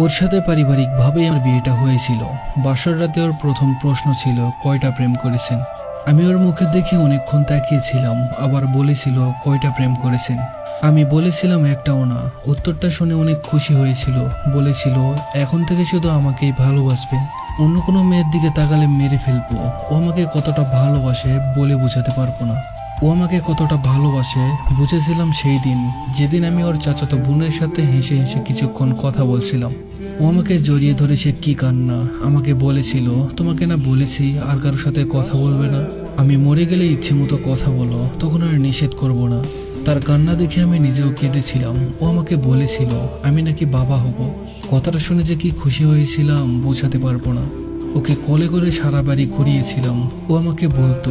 ওর সাথে পারিবারিকভাবেই আমার বিয়েটা হয়েছিল। বাসর রাতে ওর প্রথম প্রশ্ন ছিল, কয়টা প্রেম করেছেন? আমি ওর মুখে দেখে অনেকক্ষণ তাকিয়েছিলাম, আবার বলেছিল, কয়টা প্রেম করেছেন? আমি বলেছিলাম, একটাও না। উত্তরটা শুনে অনেক খুশি হয়েছিল, বলেছিল, এখন থেকে শুধু আমাকেই ভালোবাসবেন। অন্য কোনো মেয়ের দিকে তাকালে মেরে ফেলব। ও আমাকে কতটা ভালোবাসে বলে বোঝাতে পারব না। ও আমাকে কতটা ভালোবাসে, বুঝেছিলাম সেই দিন। যেদিন আমি ওর চাচাতো বোনের সাথে হেসে হেসে কিছুক্ষণ কথা বলছিলাম। ও আমাকে জড়িয়ে ধরে সে কি কান্না, আমাকে বলেছিল, তোমাকে না বলেছি, আর কারোর সাথে কথা বলবে না। আমি মরে গেলে ইচ্ছে মতো কথা বলো, তখন আর নিষেধ করব না। তার কান্না দেখে আমি নিজেও কেঁদেছিলাম। ও আমাকে বলেছিল, আমি নাকি বাবা হব। কথাটা শুনে যে কি খুশি হয়েছিলাম, বোঝাতে পারব না। ওকে কোলে করে সারা বাড়ি ঘুরিয়েছিলাম। ও আমাকে বলতো,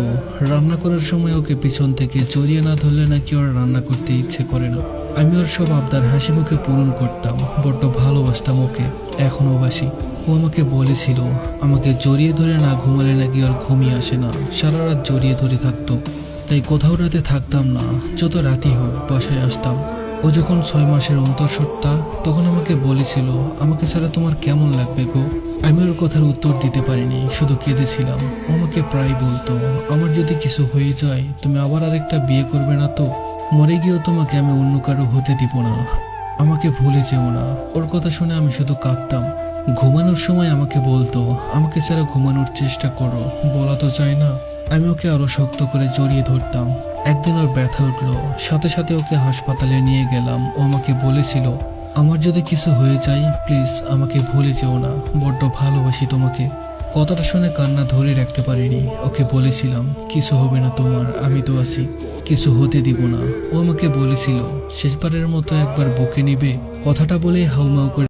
রান্না করার সময় ওকে পিছন থেকে জড়িয়ে না ধরলে নাকি ওর রান্না করতে ইচ্ছে করে না। আমি ওর সব আবদার হাসি মুখে পূরণ করতাম, বড্ড ভালোবাসতাম ওকে, এখনও বাসি। ও আমাকে বলেছিল, আমাকে জড়িয়ে ধরে না ঘুমালে নাকি ওর ঘুমিয়ে আসে না, সারা রাত জড়িয়ে ধরে থাকতো। তাই কোথাও রাতে থাকতাম না, যত রাতই হোক বাসায় আসতাম। ও যখন ছয় মাসের অন্তঃসত্ত্বা, তখন আমাকে বলেছিল, আমাকে ছাড়া তোমার কেমন লাগবে গো? আমি ওর কথার উত্তর দিতে পারিনি, শুধু কেঁদেছিলাম। আমাকে প্রায় বলতো, আমার যদি কিছু হয়ে যায়, তুমি আবার আরেকটা বিয়ে করবে না তো? মরে গিয়েও তোমাকে আমি অন্য কারও হতে দিব না। আমাকে ভুলে যেও না। ওর কথা শুনে আমি শুধু কাঁদতাম। ঘুমানোর সময় আমাকে বলতো, আমাকে ছাড়া ঘুমানোর চেষ্টা করো, বলা তো যায় না। আমি ওকে আরও শক্ত করে জড়িয়ে ধরতাম। একদিন ওর ব্যথা উঠল, সাথে সাথে ওকে হাসপাতালে নিয়ে গেলাম। ও আমাকে বলেছিল আমার যদি কিছু হয়ে যায় প্লিজ আমাকে ভুলে যেও না। বড্ড ভালোবাসি তোমাকে। কথাটা শুনে কান্না ধরে রাখতে পারিনি। ওকে বলেছিলাম, কিছু হবে না তোমার, আমি তো আছি। কিছু হতে দিব না। ও আমাকে বলেছিল, শেষবারের মতো একবার বকে নিবে। কথাটা বলে হাউমাউ করে